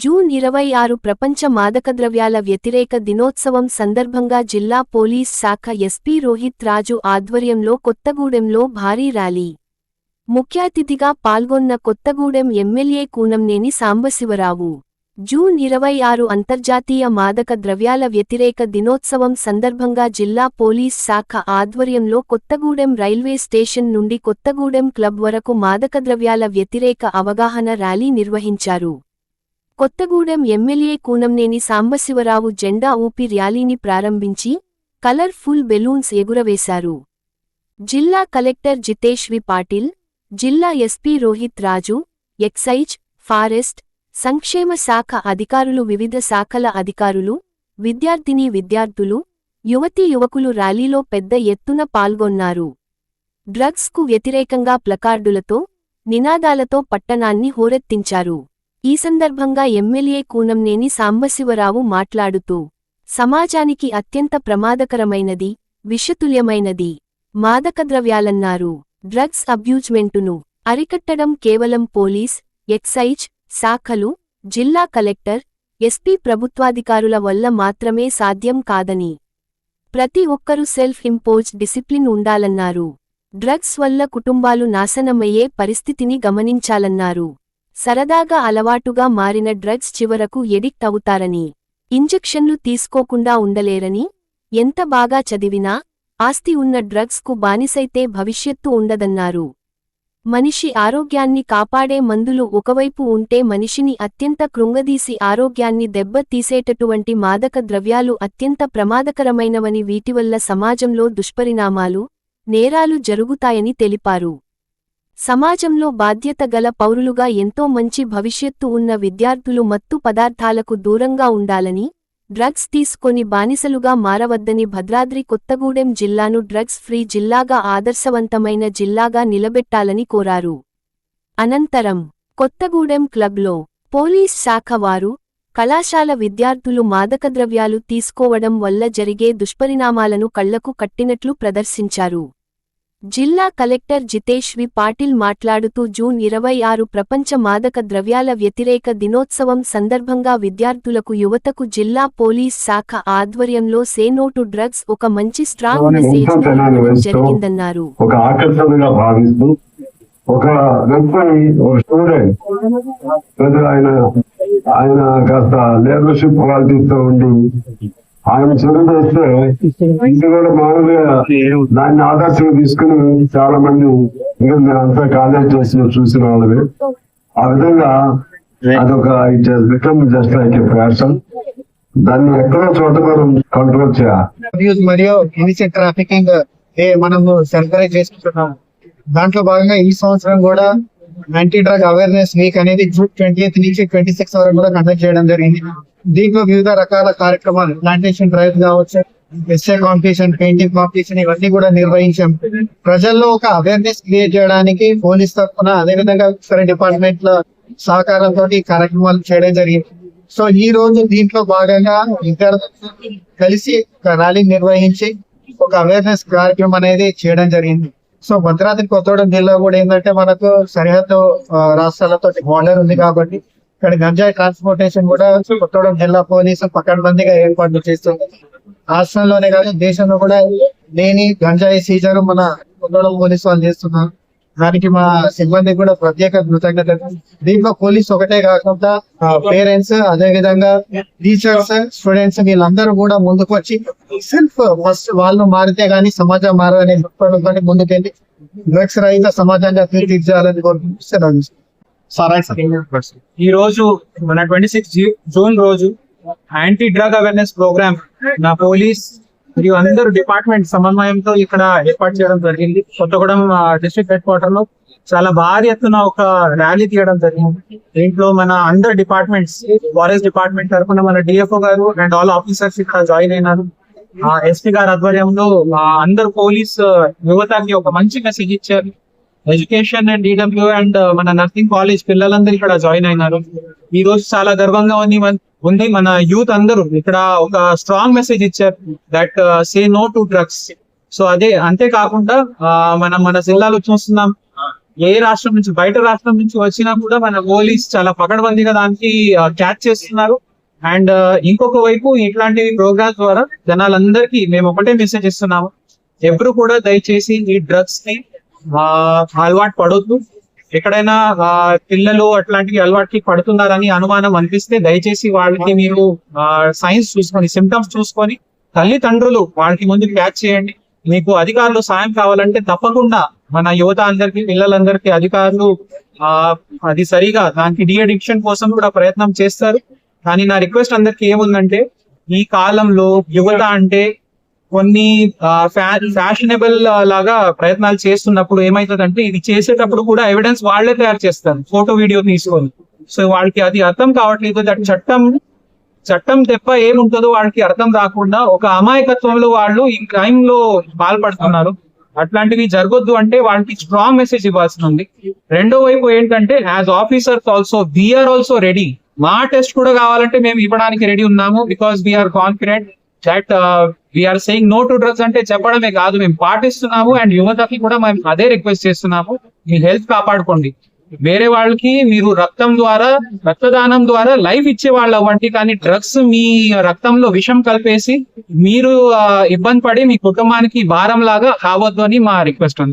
June ఇరవై ఆరు ప్రపంచ మాదకద్రవ్యాల వ్యతిరేక దినోత్సవం సందర్భంగా జిల్లా పోలీస్ శాఖ ఎస్పీ రోహిత్ రాజు ఆధ్వర్యంలో కొత్తగూడెంలో భారీ ర్యాలీ. ముఖ్య అతిథిగా పాల్గొన్న కొత్తగూడెం ఎమ్మెల్యే కూనంనేని సాంబశివరావు. జూన్ ఇరవై ఆరు అంతర్జాతీయ మాదక ద్రవ్యాల వ్యతిరేక దినోత్సవం సందర్భంగా జిల్లా పోలీస్ శాఖ ఆధ్వర్యంలో కొత్తగూడెం రైల్వే స్టేషన్ నుండి కొత్తగూడెం క్లబ్ వరకు మాదకద్రవ్యాల వ్యతిరేక అవగాహన ర్యాలీ నిర్వహించారు. కొత్తగూడెం ఎమ్మెల్యే కూనంనేని సాంబశివరావు జెండా ఊపి ర్యాలీని ప్రారంభించి కలర్ ఫుల్ బెలూన్స్ ఎగురవేశారు. జిల్లా కలెక్టర్ జితేష్ వి పాటిల్ జిల్లా SP Rohit Raju excise forest సంక్షేమ శాఖ అధికారులు వివిధ శాఖల అధికారులు విద్యార్థిని విద్యార్థులు యువతీ యువకులు ర్యాలీలో పెద్ద ఎత్తున పాల్గొన్నారు. డ్రగ్స్కు వ్యతిరేకంగా ప్లకార్డులతో నినాదాలతో పట్టణాన్ని హోరెత్తించారు. ఈ సందర్భంగా ఎమ్మెల్యే కూనంనేని సాంబశివరావు మాట్లాడుతూ సమాజానికి అత్యంత ప్రమాదకరమైనది విషతుల్యమైనది మాదకద్రవ్యాలన్నారు. డ్రగ్స్ అబ్యూజ్మెంటును అరికట్టడం కేవలం పోలీస్ ఎక్సైజ్ శాఖలు జిల్లా కలెక్టర్ ఎస్పీ ప్రభుత్వాధికారుల వల్ల మాత్రమే సాధ్యం కాదని. ప్రతి ఒక్కరూ సెల్ఫ్ ఇంపోజ్ డిసిప్లిన్ ఉండాలన్నారు. డ్రగ్స్ వల్ల కుటుంబాలు నాశనమయ్యే పరిస్థితిని గమనించాలన్నారు. సరదాగా అలవాటుగా మారిన డ్రగ్స్ చివరకు ఎడిక్ట్ అవుతారని ఇంజెక్షన్లు తీసుకోకుండా ఉండలేరని ఎంత బాగా చదివినా ఆస్తి ఉన్న డ్రగ్స్కు బానిసైతే భవిష్యత్తు ఉండదన్నారు. మనిషి ఆరోగ్యాన్ని కాపాడే మందులు ఒకవైపు ఉంటే మనిషిని అత్యంత కృంగదీసి ఆరోగ్యాన్ని దెబ్బతీసేటటువంటి మాదక ద్రవ్యాలు అత్యంత ప్రమాదకరమైనవని వీటివల్ల సమాజంలో దుష్పరిణామాలు నేరాలు జరుగుతాయని తెలిపారు. సమాజంలో బాధ్యత గల పౌరులుగా ఎంతో మంచి భవిష్యత్తు ఉన్న విద్యార్థులు మత్తు పదార్థాలకు దూరంగా ఉండాలని డ్రగ్స్ తీసుకొని బానిసలుగా మారవద్దని భద్రాద్రి కొత్తగూడెం జిల్లాను డ్రగ్స్ ఫ్రీ జిల్లాగా ఆదర్శవంతమైన జిల్లాగా నిలబెట్టాలని కోరారు. అనంతరం కొత్తగూడెం క్లబ్లో పోలీస్ శాఖ వారు కళాశాల విద్యార్థులు మాదకద్రవ్యాలు తీసుకోవడం వల్ల జరిగే దుష్పరిణామాలను కళ్ళకు కట్టినట్లు ప్రదర్శించారు. జిల్లా కలెక్టర్ జితేష్ వి పాటిల్ మాట్లాడుతూ జూన్ ఇరవై ఆరు ప్రపంచ మాదక ద్రవ్యాల వ్యతిరేక దినోత్సవం సందర్భంగా విద్యార్థులకు యువతకు జిల్లా పోలీస్ శాఖ ఆధ్వర్యంలో సేనోటు డ్రగ్స్ ఒక మంచి స్ట్రాంగ్ మెసేజ్ జరిగిందన్నారు. ఒక ఆకర్షణగా భావిస్తూ ఒక స్టూడెంట్ ఆయన ఆయన కాస్త లీడర్షిప్ ఉండి ఆయన చదువు చేస్తే ఇది కూడా మామూలుగా దాన్ని ఆదర్శంగా తీసుకుని చాలా మంది ఇంకా మేమంతా కాలేజ్ చేసిన చూసిన వాళ్ళవి ఆ విధంగా అదొక it become just like fashion దాన్ని ఎక్కడో చోట మనం కంట్రోల్ చేయాలి. అబ్యూజ్ మరియు ఇలిసిట్ ట్రాఫికింగ్ ఏ మనము ఎంకరేజ్ చేసుకుంటున్నాం దాంట్లో భాగంగా ఈ సంవత్సరం కూడా యాంటీ డ్రగ్ అవేర్నెస్ వీక్ అనేది జూన్ ట్వంటీ నుంచి ట్వంటీ సిక్స్ వరకు కూడా కండక్ట్ చేయడం జరిగింది. దీంట్లో వివిధ రకాల కార్యక్రమాలు ప్లాంటేషన్ డ్రైవ్ కావచ్చు ఎస్ఏ కాంపిటీషన్ పెయింటింగ్ కాంపిటీషన్ ఇవన్నీ కూడా నిర్వహించాం. ప్రజల్లో ఒక అవేర్నెస్ క్రియేట్ చేయడానికి పోలీస్ తరఫున అదేవిధంగా ఇతర డిపార్ట్మెంట్ల సహకారంతో ఈ కార్యక్రమాలు చేయడం జరిగింది. సో ఈ రోజు దీంట్లో భాగంగా విద్యార్థులు కలిసి ఒక ర్యాలీ నిర్వహించి ఒక అవేర్నెస్ కార్యక్రమం అనేది చేయడం జరిగింది. సో భద్రాద్రి కొత్తగూడెం జిల్లా కూడా ఏంటంటే మనకు సరిహద్దు రాష్ట్రాలతో బార్డర్ ఉంది కాబట్టి ఇక్కడ గంజాయి ట్రాన్స్పోర్టేషన్ కూడా కొత్తగూడెం జిల్లా పోలీసు పకడ్బందీగా ఏర్పాట్లు చేస్తుంది రాష్ట్రంలోనే కాదు దేశంలో కూడా లేని గంజాయి సీజర్ మన కొత్తగూడెం పోలీసు వాళ్ళు చేస్తున్నారు. దానికి మా సిబ్బంది కూడా ప్రత్యేక కృతజ్ఞత దీంట్లో పోలీస్ ఒకటే కాకుండా పేరెంట్స్ అదే విధంగా టీచర్స్ స్టూడెంట్స్ వీళ్ళందరూ కూడా ముందుకు వచ్చి సెల్ఫ్ ఫస్ట్ వాళ్ళు మారితే గానీ సమాజం మారనే దృక్పథంతో ముందుకెళ్ళి డ్రగ్స్ రహిత సమాజంగా తీర్చిదిద్దాలని కోరుకుంటున్నాను. ఈ రోజు మన ట్వంటీ సిక్స్ జూన్ రోజు యాంటీ డ్రగ్ అవేర్నెస్ ప్రోగ్రామ్ నా పోలీస్ మరియు అందరు డిపార్ట్మెంట్ సమన్వయంతో ఇక్కడ ఏర్పాటు చేయడం జరిగింది. కొత్తగూడెం డిస్ట్రిక్ట్ హెడ్ క్వార్టర్లో చాలా భారీ ఎత్తున ఒక ర్యాలీ తీయడం జరిగింది. దీంట్లో మన అందరు డిపార్ట్మెంట్స్ ఫారెస్ట్ డిపార్ట్మెంట్ తరఫున మన డిఎఫ్ఓ గారు అండ్ ఆల్ ఆఫీసర్స్ ఇక్కడ జాయిన్ అయినారు. ఎస్పీ గారి ఆధ్వర్యంలో అందరు పోలీస్ యువతకి ఒక మంచి మెసేజ్ ఇచ్చారు. ఎడ్యుకేషన్ అండ్ ఈడబ్ల్యూ అండ్ మన నర్సింగ్ కాలేజ్ పిల్లలందరూ ఇక్కడ జాయిన్ అయినారు. ఈ రోజు చాలా గర్వంగా ఉంది మన- ఉంది మన యూత్ అందరూ. ఇక్కడ ఒక స్ట్రాంగ్ మెసేజ్ ఇచ్చారు that say no to drugs so అదే అంతేకాకుండా కాకుండా మనం మన జిల్లాలో చూస్తున్నాం. ఏ రాష్ట్రం నుంచి బయట రాష్ట్రం నుంచి వచ్చినా కూడా మన పోలీస్ చాలా పకడ్బందీగా దానికి క్యాచ్ చేస్తున్నారు. అండ్ uh, ఇంకొక వైపు ఇట్లాంటి ప్రోగ్రామ్స్ ద్వారా జనాలందరికీ మేము ఒకటే మెసేజ్ ఇస్తున్నాము. ఎవరు కూడా దయచేసి ఈ డ్రగ్స్ని అలవాటు పడొద్దు. ఎక్కడైనా ఆ, పిల్లలు అట్లాంటివి అలవాటుకి పడుతున్నారని అనుమానం అనిపిస్తే దయచేసి వాళ్ళకి మీరు సైన్స్ చూసుకొని సిమ్టమ్స్ చూసుకొని తల్లిదండ్రులు వాళ్ళకి ముందు క్యాచ్ చేయండి. మీకు అధికారులు సాయం కావాలంటే తప్పకుండా మన యువత అందరికి పిల్లలందరికీ అధికారులు ఆ అది సరిగా దానికి డిఅడిక్షన్ కోసం కూడా ప్రయత్నం చేస్తారు. కానీ నా రిక్వెస్ట్ అందరికి ఏముందంటే ఈ కాలంలో యువత అంటే కొన్ని ఫ్యాషనబుల్ లాగా ప్రయత్నాలు చేస్తున్నప్పుడు ఏమైతుందంటే ఇది చేసేటప్పుడు కూడా ఎవిడెన్స్ వాళ్ళే తయారు చేస్తారు ఫోటో వీడియో తీసుకొని. సో వాళ్ళకి అది అర్థం కావట్లేదు దట్ చట్టం చట్టం తెప్ప ఏముంటుందో వాళ్ళకి అర్థం రాకుండా ఒక అమాయకత్వంలో వాళ్ళు ఈ క్రైమ్లో పాల్పడుతున్నారు. అట్లాంటివి జరగొద్దు అంటే వాళ్ళకి స్ట్రాంగ్ మెసేజ్ ఇవ్వాల్సి ఉంది రెండో వైపు ఏంటంటే as officers also we are also ready మా టెస్ట్ కూడా కావాలంటే మేము ఇవ్వడానికి రెడీ ఉన్నాము because we are confident that we are saying no to drugs అంటే చెప్పడమే కాదు. మేము పాటిస్తున్నాము అండ్ యువతకి కూడా మేము అదే రిక్వెస్ట్ చేస్తున్నాము. మీ హెల్త్ కాపాడుకోండి. వేరే వాళ్ళకి మీరు రక్తం ద్వారా రక్తదానం ద్వారా లైఫ్ ఇచ్చే వాళ్ళు అవ్వండి. కానీ డ్రగ్స్ మీ రక్తంలో విషం కలిపేసి మీరు ఇబ్బంది పడి మీ కుటుంబానికి భారం లాగా కావద్దు అని మా రిక్వెస్ట్ ఉంది.